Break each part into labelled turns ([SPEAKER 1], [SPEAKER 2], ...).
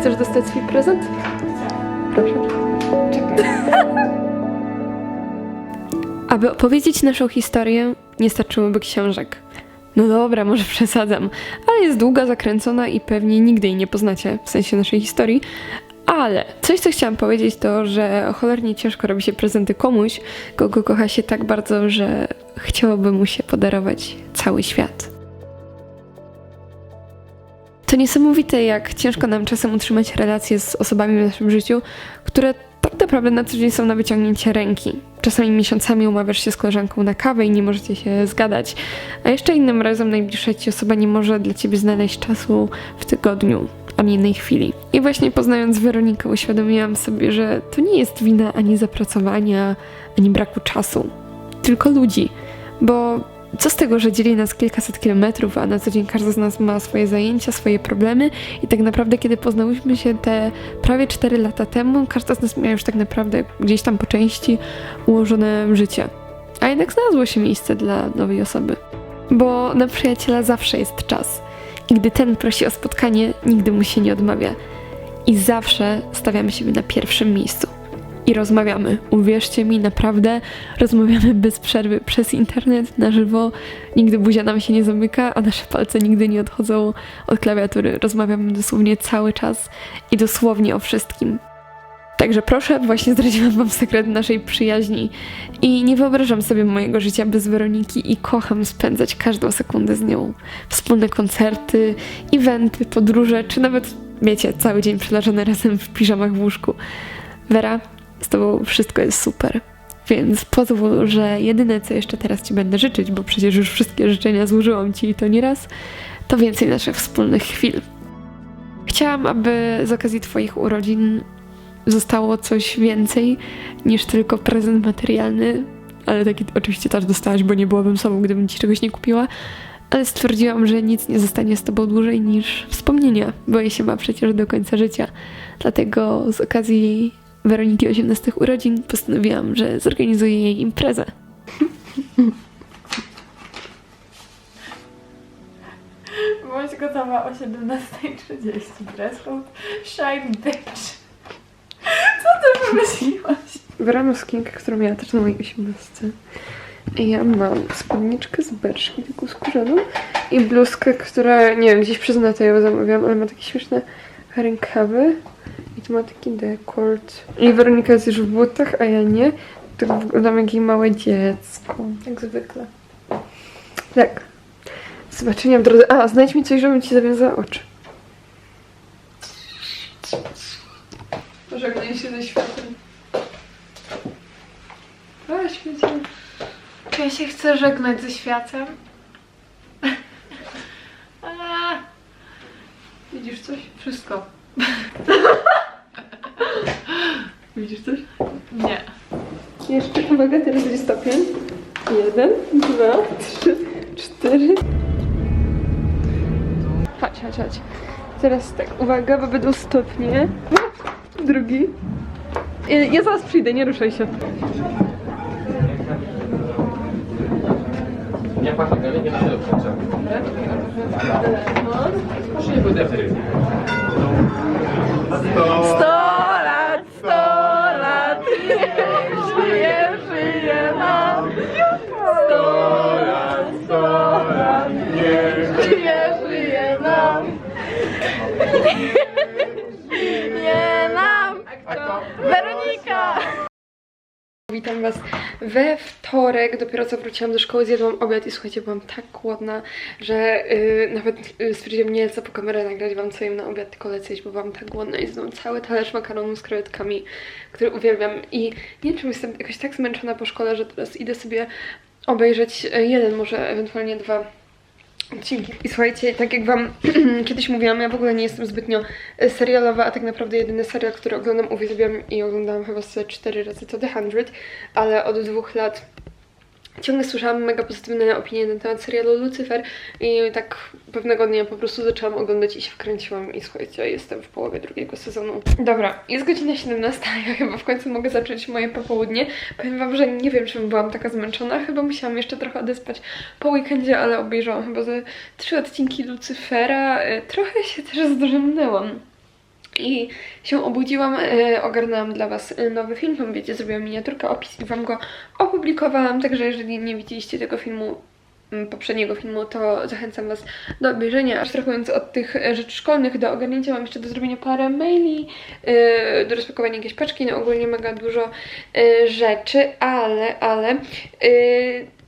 [SPEAKER 1] chcesz dostać swój prezent? Proszę. Aby opowiedzieć naszą historię, nie starczyłoby książek. No dobra, może przesadzam, ale jest długa, zakręcona i pewnie nigdy jej nie poznacie, w sensie naszej historii. Ale coś, co chciałam powiedzieć, to, że cholernie ciężko robi się prezenty komuś, kogo kocha się tak bardzo, że chciałoby mu się podarować cały świat. To niesamowite, jak ciężko nam czasem utrzymać relacje z osobami w naszym życiu, które tak naprawdę na co dzień są na wyciągnięcie ręki. Czasami miesiącami umawiasz się z koleżanką na kawę i nie możecie się zgadać, a jeszcze innym razem najbliższa ci osoba nie może dla ciebie znaleźć czasu w tygodniu, ani jednej chwili. I właśnie poznając Weronikę uświadomiłam sobie, że to nie jest wina ani zapracowania, ani braku czasu, tylko ludzi, bo co z tego, że dzieli nas kilkaset kilometrów, a na co dzień każdy z nas ma swoje zajęcia, swoje problemy i tak naprawdę kiedy poznałyśmy się te prawie 4 lata temu, każda z nas miała już tak naprawdę gdzieś tam po części ułożone życie. A jednak znalazło się miejsce dla nowej osoby. Bo na przyjaciela zawsze jest czas. I gdy ten prosi o spotkanie, nigdy mu się nie odmawia. I zawsze stawiamy siebie na pierwszym miejscu. I rozmawiamy. Uwierzcie mi, naprawdę rozmawiamy bez przerwy przez internet, na żywo. Nigdy buzia nam się nie zamyka, a nasze palce nigdy nie odchodzą od klawiatury. Rozmawiamy dosłownie cały czas i dosłownie o wszystkim. Także proszę, właśnie zdradziłam Wam sekret naszej przyjaźni. I nie wyobrażam sobie mojego życia bez Weroniki i kocham spędzać każdą sekundę z nią. Wspólne koncerty, eventy, podróże, czy nawet, wiecie, cały dzień przeleżane razem w piżamach w łóżku. Wera, z Tobą wszystko jest super. Więc pozwól, że jedyne co jeszcze teraz Ci będę życzyć, bo przecież już wszystkie życzenia złożyłam Ci i to nieraz, to więcej naszych wspólnych chwil. Chciałam, aby z okazji Twoich urodzin zostało coś więcej niż tylko prezent materialny, ale taki oczywiście też dostałaś, bo nie byłabym sobą, gdybym ci czegoś nie kupiła. Ale stwierdziłam, że nic nie zostanie z tobą dłużej niż wspomnienia, bo je się ma przecież do końca życia. Dlatego z okazji Weroniki 18 urodzin postanowiłam, że zorganizuję jej imprezę.
[SPEAKER 2] Bądź gotowa o 17.30. Dress code, shine bitch. Co ty wymyśliłaś?
[SPEAKER 1] Wybrałam skinkę, którą miała też na mojej 18. I ja mam spódniczkę z berszki, taką skórzaną i bluzkę, która, nie wiem, gdzieś przez netę ją zamówiłam, ale ma takie śmieszne rękawy i tu ma taki dekolt. I Weronika jest już w butach, a ja nie. Tak wyglądam jak jej małe dziecko. Jak zwykle. Tak. Zobaczenia w drodze. A, znajdź mi coś, żebym ci zawiązała oczy. Pożegnaj się ze światem. A, świecie.
[SPEAKER 2] Czy ja się chcę żegnać ze światem? A,
[SPEAKER 1] Widzisz coś?
[SPEAKER 2] Wszystko.
[SPEAKER 1] Widzisz coś?
[SPEAKER 2] Nie.
[SPEAKER 1] Jeszcze, uwaga, teraz będzie stopień. Jeden, dwa, trzy, cztery. Chodź, chodź, chodź. Teraz tak, uwaga, bo będą stopnie. Drugi. Ja- zaraz przyjdę, nie ruszaj się.
[SPEAKER 3] Nie płacę, ale nie na tyle przecież. Proszę nie będę wtedy.
[SPEAKER 2] Nie nam. Weronika.
[SPEAKER 1] Witam Was we wtorek. Dopiero co wróciłam do szkoły, zjadłam obiad i słuchajcie, byłam tak głodna, że yy, nawet yy, stwierdziłam, nie lecę po kamerę nagrać Wam co jem na obiad, tylko lecę jeść, bo byłam tak głodna i zjadłam cały talerz makaronu z krewetkami, który uwielbiam. I nie wiem, czemu jestem jakoś tak zmęczona po szkole, że teraz idę sobie obejrzeć yy, jeden, może ewentualnie dwa odcinki. I słuchajcie, tak jak Wam kiedyś mówiłam, ja w ogóle nie jestem zbytnio e, serialowa, a tak naprawdę jedyny serial, który oglądam, uwielbiam i oglądałam chyba sobie cztery razy to The 100, ale od dwóch lat ciągle słyszałam mega pozytywne opinie na temat serialu Lucifer i tak pewnego dnia po prostu zaczęłam oglądać i się wkręciłam i słuchajcie, jestem w połowie drugiego sezonu. Dobra, jest godzina 17, ja chyba w końcu mogę zacząć moje popołudnie. Powiem wam, że nie wiem, czym byłam taka zmęczona, chyba musiałam jeszcze trochę odespać po weekendzie, ale obejrzałam chyba ze trzy odcinki Lucyfera, y, trochę się też zdrzemnęłam. I się obudziłam, e, ogarnęłam dla Was e, nowy film, tam wiecie, zrobiłam miniaturkę, opis i Wam go opublikowałam, także jeżeli nie widzieliście tego filmu, m, poprzedniego filmu, to zachęcam Was do obejrzenia. Abstrahując od tych e, rzeczy szkolnych, do ogarnięcia mam jeszcze do zrobienia parę maili, e, do rozpakowania jakiejś paczki, no ogólnie mega dużo e, rzeczy, ale, ale e,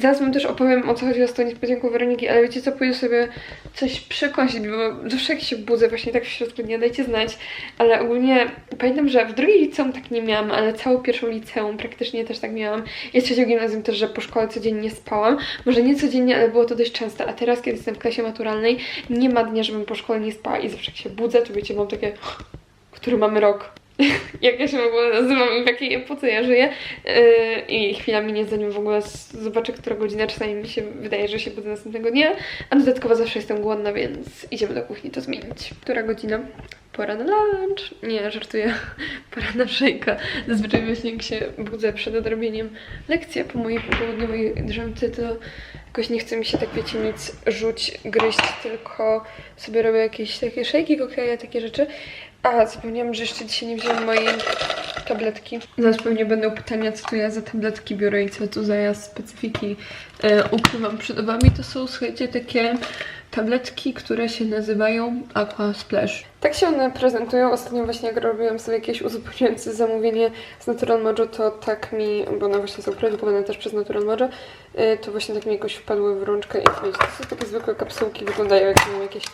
[SPEAKER 1] zaraz Wam też opowiem o co chodzi z tą niespodzianką Weroniki, ale wiecie co, pójdę sobie coś przekąsić, bo zawsze jak się budzę właśnie tak w środku dnia, dajcie znać, ale ogólnie pamiętam, że w drugiej liceum tak nie miałam, ale całą pierwszą liceum praktycznie też tak miałam. I trzecią gimnazjum też, że po szkole codziennie spałam. Może nie codziennie, ale było to dość często, a teraz, kiedy jestem w klasie maturalnej, nie ma dnia, żebym po szkole nie spała i zawsze jak się budzę, to wiecie, mam takie, który mamy rok. jak ja się w ogóle nazywam i w jakiej epoce ja żyję. Yy, I chwila minie, zanim w ogóle zobaczę, która godzina. Czasami mi się wydaje, że się budzę następnego dnia. A dodatkowo zawsze jestem głodna, więc idziemy do kuchni to zmienić. Która godzina? Pora na lunch. Nie, żartuję. Pora na szejka. Zazwyczaj właśnie jak się budzę przed odrobieniem lekcji, po mojej popołudniowej drzemce to jakoś nie chce mi się tak, wiecie, nic rzuć, gryźć, tylko sobie robię jakieś takie szejki, koktajle, takie rzeczy. A, zapomniałam, że jeszcze dzisiaj nie wziąłem mojej tabletki. Zaraz pewnie będą pytania, co to ja za tabletki biorę i co tu za ja specyfiki e, ukrywam przed wami. To są, słuchajcie, takie tabletki, które się nazywają Aqua Splash. Tak się one prezentują. Ostatnio właśnie jak robiłam sobie jakieś uzupełniające zamówienie z Natural Mojo, to tak mi, bo one właśnie są produkowane też przez Natural Mojo, e, to właśnie tak mi jakoś wpadły w rączkę i to są takie zwykłe kapsułki, wyglądają jak jakieś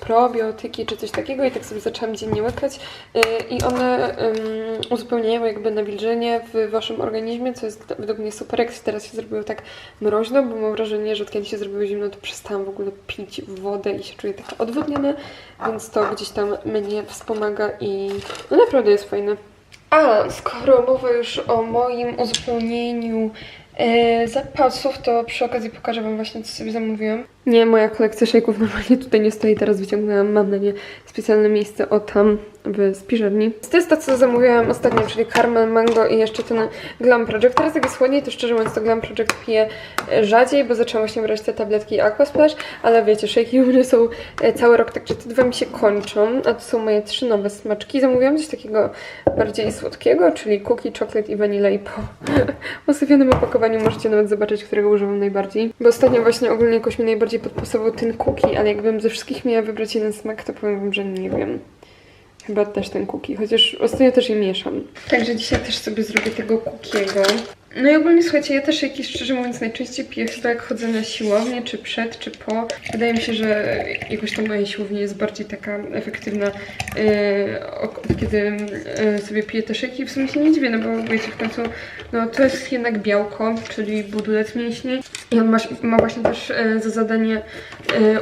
[SPEAKER 1] probiotyki czy coś takiego i tak sobie zaczęłam dziennie łykać yy, i one uzupełniają jakby nawilżenie w waszym organizmie, co jest według mnie super, jak teraz się zrobiło tak mroźno, bo mam wrażenie, że od kiedy się zrobiło zimno, to przestałam w ogóle pić wodę i się czuję taka odwodniona, więc to gdzieś tam mnie wspomaga i no naprawdę jest fajne. A, skoro mowa już o moim uzupełnieniu e, zapasów, to przy okazji pokażę Wam właśnie, co sobie zamówiłam. Nie, moja kolekcja szejków normalnie tutaj nie stoi, teraz wyciągnęłam, mam na nie specjalne miejsce o tam w spiżarni. To jest to, co zamówiłam ostatnio, czyli Caramel Mango i jeszcze ten Glam Project. Teraz jak jest chłodniej, to szczerze mówiąc to Glam Project piję rzadziej, bo zaczęłam właśnie brać te tabletki Aqua Splash, ale wiecie, szejki u mnie są e, cały rok, także te dwa mi się kończą, a to są moje trzy nowe smaczki. Zamówiłam coś takiego bardziej słodkiego, czyli cookie, chocolate i vanilla i po usypionym opakowaniu możecie nawet zobaczyć, którego używam najbardziej. Bo ostatnio właśnie ogólnie jakoś mi najbardziej podpasował ten cookie, ale jakbym ze wszystkich miała wybrać jeden smak, to powiem wam, że nie wiem. Chyba też ten cookie, chociaż ostatnio też je mieszam. Także dzisiaj też sobie zrobię tego cookiego. No i ogólnie słuchajcie, ja też jakieś szczerze mówiąc najczęściej piję chyba jak chodzę na siłownię, czy przed, czy po. Wydaje mi się, że jakoś tam moja siłownia jest bardziej taka efektywna, yy, kiedy yy, sobie piję te szyki. W sumie się nie dziwię, no bo wiecie, w końcu no, to jest jednak białko, czyli budulec mięśni. I on ma, ma właśnie też yy, za zadanie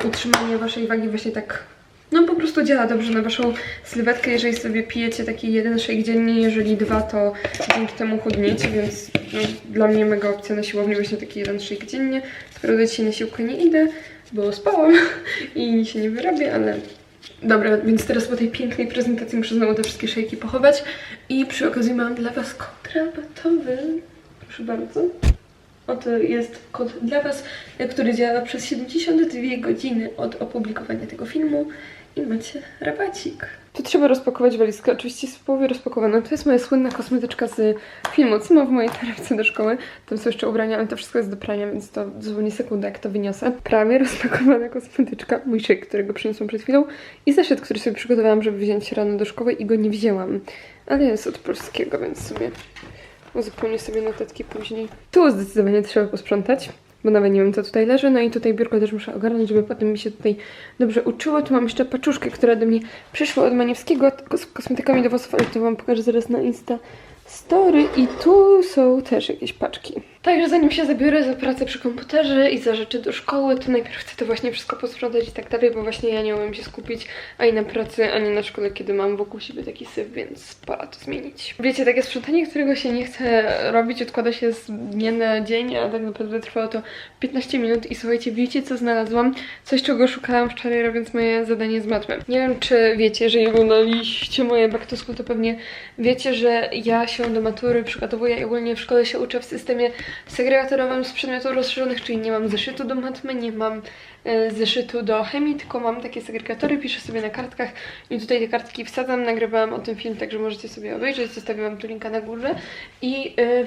[SPEAKER 1] utrzymanie waszej wagi właśnie tak no po prostu działa dobrze na waszą sylwetkę, jeżeli sobie pijecie taki jeden shake dziennie, jeżeli dwa, to dzięki temu chudniecie, więc no, dla mnie mega opcja na siłowni właśnie taki jeden shake dziennie. Skoro dzisiaj na siłkę nie idę, bo spałam i się nie wyrobię, ale dobra, więc teraz po tej pięknej prezentacji muszę znowu te wszystkie szejki pochować i przy okazji mam dla was kod rabatowy. Proszę bardzo. Oto jest kod dla Was, który działa przez 72 godziny od opublikowania tego filmu i macie rabacik. Tu trzeba rozpakować walizkę. Oczywiście jest w połowie rozpakowana. To jest moja słynna kosmetyczka z filmu, co ma w mojej torebce do szkoły. Tam są jeszcze ubrania, ale to wszystko jest do prania, więc to dosłownie sekundę, jak to wyniosę. Prawie rozpakowana kosmetyczka, mój szyk, którego przyniosłam przed chwilą i zeszyt, który sobie przygotowałam, żeby wziąć rano do szkoły i go nie wzięłam. Ale jest od polskiego, więc sobie Uzupełnię sobie notatki później. Tu zdecydowanie trzeba posprzątać, bo nawet nie wiem, co tutaj leży. No i tutaj biurko też muszę ogarnąć, żeby potem mi się tutaj dobrze uczyło. Tu mam jeszcze paczuszkę, która do mnie przyszła od Maniewskiego z kosmetykami do włosów, ale to Wam pokażę zaraz na Insta Story. I tu są też jakieś paczki. Także zanim się zabiorę za pracę przy komputerze i za rzeczy do szkoły, to najpierw chcę to właśnie wszystko posprzątać i tak dalej, bo właśnie ja nie umiem się skupić ani na pracy, ani na szkole, kiedy mam wokół siebie taki syf, więc pora to zmienić. Wiecie, takie sprzątanie, którego się nie chce robić, odkłada się z dnia na dzień, a tak naprawdę trwało to 15 minut i słuchajcie, wiecie co znalazłam? Coś, czego szukałam wczoraj robiąc moje zadanie z matmy. Nie wiem, czy wiecie, jeżeli oglądaliście moje back to to pewnie wiecie, że ja się do matury przygotowuję i ogólnie w szkole się uczę w systemie segregatorowym z przedmiotów rozszerzonych, czyli nie mam zeszytu do matmy, nie mam e, zeszytu do chemii, tylko mam takie segregatory, piszę sobie na kartkach i tutaj te kartki wsadzam, nagrywałam o tym film, także możecie sobie obejrzeć, zostawiłam tu linka na górze. I e,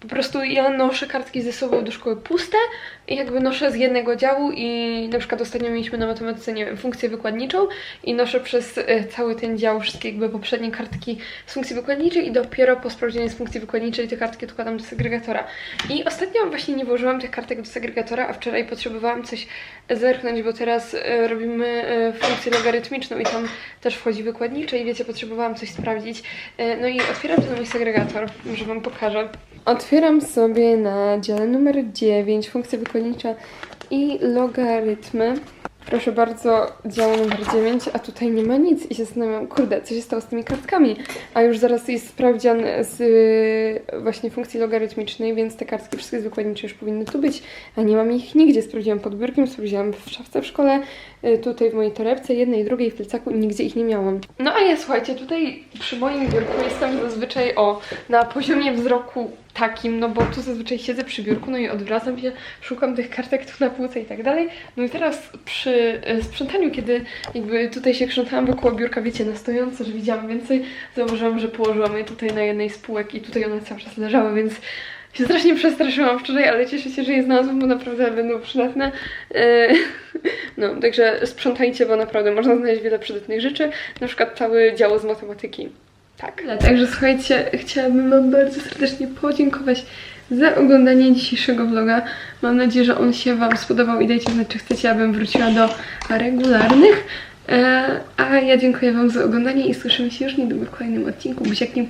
[SPEAKER 1] po prostu ja noszę kartki ze sobą do szkoły puste i jakby noszę z jednego działu i na przykład ostatnio mieliśmy na matematyce, nie wiem, funkcję wykładniczą i noszę przez e, cały ten dział wszystkie jakby poprzednie kartki z funkcji wykładniczej i dopiero po sprawdzeniu z funkcji wykładniczej te kartki odkładam do segregatora. I ostatnio właśnie nie włożyłam tych kartek do segregatora, a wczoraj potrzebowałam coś zerknąć, bo teraz e, robimy e, funkcję logarytmiczną i tam też wchodzi wykładnicze i wiecie, potrzebowałam coś sprawdzić. No i otwieram ten mój segregator, może Wam pokażę. Otwieram sobie na dziale numer 9 funkcja i logarytmy. Proszę bardzo, dział numer 9, a tutaj nie ma nic i się zastanawiam, kurde, co się stało z tymi kartkami? A już zaraz jest sprawdzian z y, właśnie funkcji logarytmicznej, więc te kartki wszystkie z wykładnicze już powinny tu być, a nie mam ich nigdzie. Sprawdziłam pod biurkiem, sprawdziłam w szafce w szkole, y, tutaj w mojej torebce, jednej, drugiej, w plecaku i nigdzie ich nie miałam. No a ja słuchajcie, tutaj przy moim biurku jestem zazwyczaj o, na poziomie wzroku takim, no bo tu zazwyczaj siedzę przy biurku, no i odwracam się, szukam tych kartek tu na półce i tak dalej. No i teraz przy e, sprzątaniu, kiedy jakby tutaj się krzątałam wokół biurka, wiecie, na stojąco, że widziałam więcej, zauważyłam, że położyłam je tutaj na jednej z półek i tutaj one cały czas leżały, więc się strasznie przestraszyłam wczoraj, ale cieszę się, że je znalazłam, bo naprawdę będą przydatne. E, No, także sprzątajcie, bo naprawdę można znaleźć wiele przydatnych rzeczy, na przykład cały dział z matematyki. Tak. Także słuchajcie, chciałabym Wam bardzo serdecznie podziękować za oglądanie dzisiejszego vloga. Mam nadzieję, że on się Wam spodobał i dajcie znać, czy chcecie, abym wróciła do regularnych. E, a ja dziękuję Wam za oglądanie i słyszymy się już niedługo w kolejnym odcinku. Buziaki!